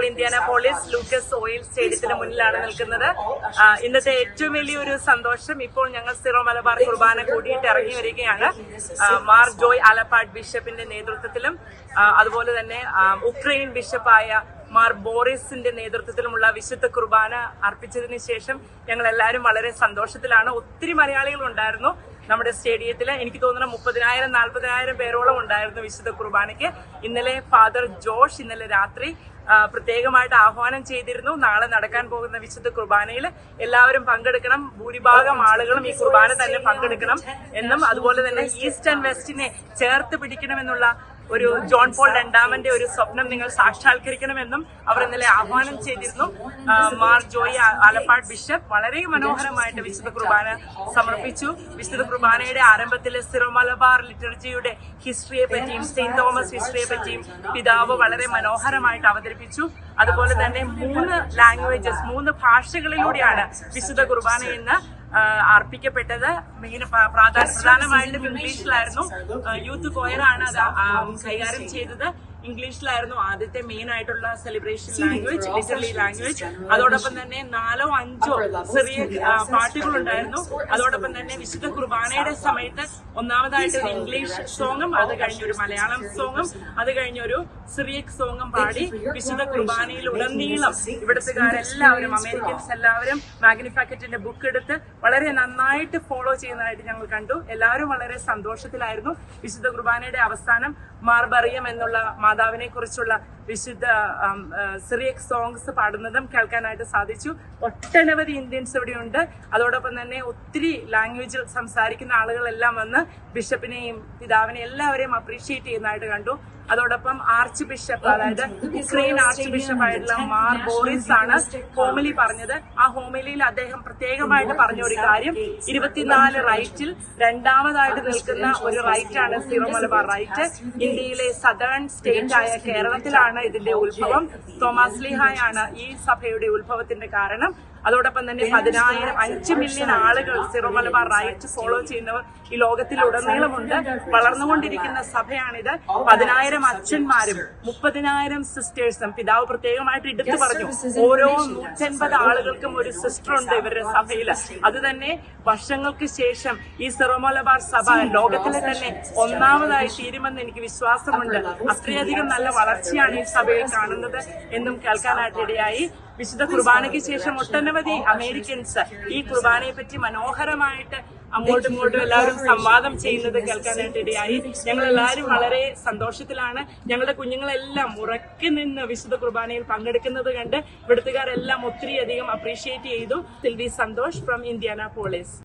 ഞാനിപ്പോൾ Indianapolis Lucas Oil സ്റ്റേഡിയത്തിന് മുന്നിലാണ് നിൽക്കുന്നത്. ഇന്നത്തെ ഏറ്റവും വലിയൊരു സന്തോഷം ഇപ്പോൾ ഞങ്ങൾ സിറോ മലബാർ കുർബാന കൂടിയിട്ട് ഇറങ്ങി വരികയാണ്. മാർ ജോയ് ആലപ്പാട് ബിഷപ്പിന്റെ നേതൃത്വത്തിലും അതുപോലെ തന്നെ ഉക്രൈൻ ബിഷപ്പായ മാർ ബോറിസിന്റെ നേതൃത്വത്തിലുമുള്ള വിശുദ്ധ കുർബാന അർപ്പിച്ചതിന് ശേഷം ഞങ്ങൾ എല്ലാവരും വളരെ സന്തോഷത്തിലാണ്. ഒത്തിരി മലയാളികൾ ഉണ്ടായിരുന്നു നമ്മുടെ സ്റ്റേഡിയത്തിൽ എനിക്ക് തോന്നുന്ന മുപ്പതിനായിരം നാൽപ്പതിനായിരം പേരോളം ഉണ്ടായിരുന്നു വിശുദ്ധ കുർബാനയ്ക്ക്. ഇന്നലെ ഫാദർ ജോഷ് ഇന്നലെ രാത്രി പ്രത്യേകമായിട്ട് ആഹ്വാനം ചെയ്തിരുന്നു. നാളെ നടക്കാൻ പോകുന്ന വിശുദ്ധ കുർബാനയിൽ എല്ലാവരും പങ്കെടുക്കണം. ഭൂരിഭാഗം ആളുകളും ഈ കുർബാന തന്നെ പങ്കെടുക്കണം എന്നും അതുപോലെ തന്നെ ഈസ്റ്റ് ആൻഡ് വെസ്റ്റിനെ ചേർത്ത് പിടിക്കണമെന്നുള്ള ഒരു ജോൺ പോൾ രണ്ടാമന്റെ ഒരു സ്വപ്നം നിങ്ങൾ സാക്ഷാത്കരിക്കണമെന്നും അവർ ഇന്നലെ ആഹ്വാനം ചെയ്തിരുന്നു. മാർ ജോയി ആലപ്പാട് ബിഷപ്പ് വളരെ മനോഹരമായിട്ട് വിശുദ്ധ കുർബാന സമർപ്പിച്ചു. വിശുദ്ധ കുർബാനയുടെ ആരംഭത്തിലെ സിറോമലബാർ ലിറ്റർജിയുടെ ഹിസ്റ്ററിയെ പറ്റിയും സെയിന്റ് തോമസ് ഹിസ്റ്ററിയെ പറ്റിയും പിതാവ് വളരെ മനോഹരമായിട്ട് അവതരിപ്പിച്ചു. അതുപോലെ തന്നെ മൂന്ന് ലാംഗ്വേജസ് മൂന്ന് ഭാഷകളിലൂടെയാണ് വിശുദ്ധ കുർബാന ഇന്ന് ആ, അർപ്പിക്കപ്പെട്ടത്. മെയിൻ പ്രധാനമായിട്ടും ഇംഗ്ലീഷിലായിരുന്നു യൂത്ത് കോയറാണ് അത് കൈകാര്യം ചെയ്തത്. ഇംഗ്ലീഷിലായിരുന്നു ആദ്യത്തെ മെയിൻ ആയിട്ടുള്ള സെലിബ്രേഷൻ ലാംഗ്വേജ് ലിറ്ററലി ലാംഗ്വേജ് അതോടൊപ്പം തന്നെ നാലോ അഞ്ചോ ചെറിയ പാട്ടുകൾ ഉണ്ടായിരുന്നു അതോടൊപ്പം തന്നെ വിശുദ്ധ കുർബാനയുടെ സമയത്ത് ഒന്നാമതായിട്ട് ഒരു ഇംഗ്ലീഷ് സോങ്ങും അത് കഴിഞ്ഞൊരു മലയാളം സോങ്ങും അത് കഴിഞ്ഞൊരു സിറിയക് സോങ്ങും പാടി വിശുദ്ധ കുർബാനയിൽ ഉടനീളം ഇവിടുത്തുകാരെല്ലാവരും അമേരിക്കൻസ് എല്ലാവരും മാഗ്നിഫാക്കറ്റിന്റെ ബുക്ക് എടുത്ത് വളരെ നന്നായിട്ട് ഫോളോ ചെയ്യുന്നതായിട്ട് ഞങ്ങൾ കണ്ടു. എല്ലാവരും വളരെ സന്തോഷത്തിലായിരുന്നു. വിശുദ്ധ കുർബാനയുടെ അവസാനം മാർബറിയം എന്നുള്ള മാതാവിനെ കുറിച്ചുള്ള വിശുദ്ധ സിറിയക് സോങ്സ് പാടുന്നതും കേൾക്കാനായിട്ട് സാധിച്ചു. ഒട്ടനവധി ഇന്ത്യൻസ് ഇവിടെയുണ്ട്. അതോടൊപ്പം തന്നെ ഒത്തിരി ലാംഗ്വേജിൽ സംസാരിക്കുന്ന ആളുകളെല്ലാം വന്ന് ബിഷപ്പിനെയും പിതാവിനെയും എല്ലാവരെയും അപ്രീഷിയേറ്റ് ചെയ്യുന്നതായിട്ട് കണ്ടു. അതോടൊപ്പം ആർച്ച് ബിഷപ്പ് അതായത് ഉക്രൈൻ ആർച്ച് ബിഷപ്പ് ആയിട്ടുള്ള മാർ ബോറിസ് ആണ് ഹോമിലി പറഞ്ഞത്. ആ ഹോമിലിയിൽ അദ്ദേഹം പ്രത്യേകമായിട്ട് പറഞ്ഞ ഒരു കാര്യം. ഇരുപത്തിനാല് റൈറ്റിൽ രണ്ടാമതായിട്ട് നിൽക്കുന്ന ഒരു റൈറ്റ് ആണ് സീറോ മലബാർ റൈറ്റ്. ഇന്ത്യയിലെ സദേൺ സ്റ്റേറ്റ് ആയ കേരളത്തിലാണ് ഇതിന്റെ ഉത്ഭവം. തോമസ് ലിഹായാണ് ഈ സഭയുടെ ഉത്ഭവത്തിന്റെ കാരണം. അതോടൊപ്പം തന്നെ പതിനായിരം അഞ്ച് മില്യൺ ആളുകൾ സിറോ മലബാർ റൈറ്റ് ഫോളോ ചെയ്യുന്നവർ ഈ ലോകത്തിലുടനീളമുണ്ട്. വളർന്നുകൊണ്ടിരിക്കുന്ന സഭയാണിത്. പതിനായിരം അച്ഛന്മാരും മുപ്പതിനായിരം സിസ്റ്റേഴ്സും പിതാവ് പ്രത്യേകമായിട്ട് എടുത്തു പറഞ്ഞു. ഓരോ നൂറ്റൻപത് ആളുകൾക്കും ഒരു സിസ്റ്റർ ഉണ്ട് ഇവരുടെ സഭയിൽ അത് തന്നെ വർഷങ്ങൾക്ക് ശേഷം ഈ സിറോ മലബാർ സഭ ലോകത്തിലെ തന്നെ ഒന്നാമതായി തീരുമെന്ന് എനിക്ക് വിശ്വാസമുണ്ട്. അത്രയധികം നല്ല വളർച്ചയാണ് ഈ സഭയിൽ കാണുന്നത് എന്നും കേൾക്കാനായിട്ട് ഇടയായി. വിശുദ്ധ കുർബാനയ്ക്ക് ശേഷം ഒട്ടനവധി അമേരിക്കൻസ് ഈ കുർബാനയെ പറ്റി മനോഹരമായിട്ട് അങ്ങോട്ടും ഇങ്ങോട്ടും എല്ലാവരും സംവാദം ചെയ്യുന്നത് കേൾക്കാനായിട്ട് ഇടയായി ഞങ്ങൾ എല്ലാവരും വളരെ സന്തോഷത്തിലാണ്. ഞങ്ങളുടെ കുഞ്ഞുങ്ങളെല്ലാം ഉറക്കി നിന്ന് വിശുദ്ധ കുർബാനയിൽ പങ്കെടുക്കുന്നത് കണ്ട് ഇവിടുത്തുകാരെല്ലാം ഒത്തിരി അധികം അപ്രീഷിയേറ്റ് ചെയ്തു. Silvi Santhosh from Indianapolis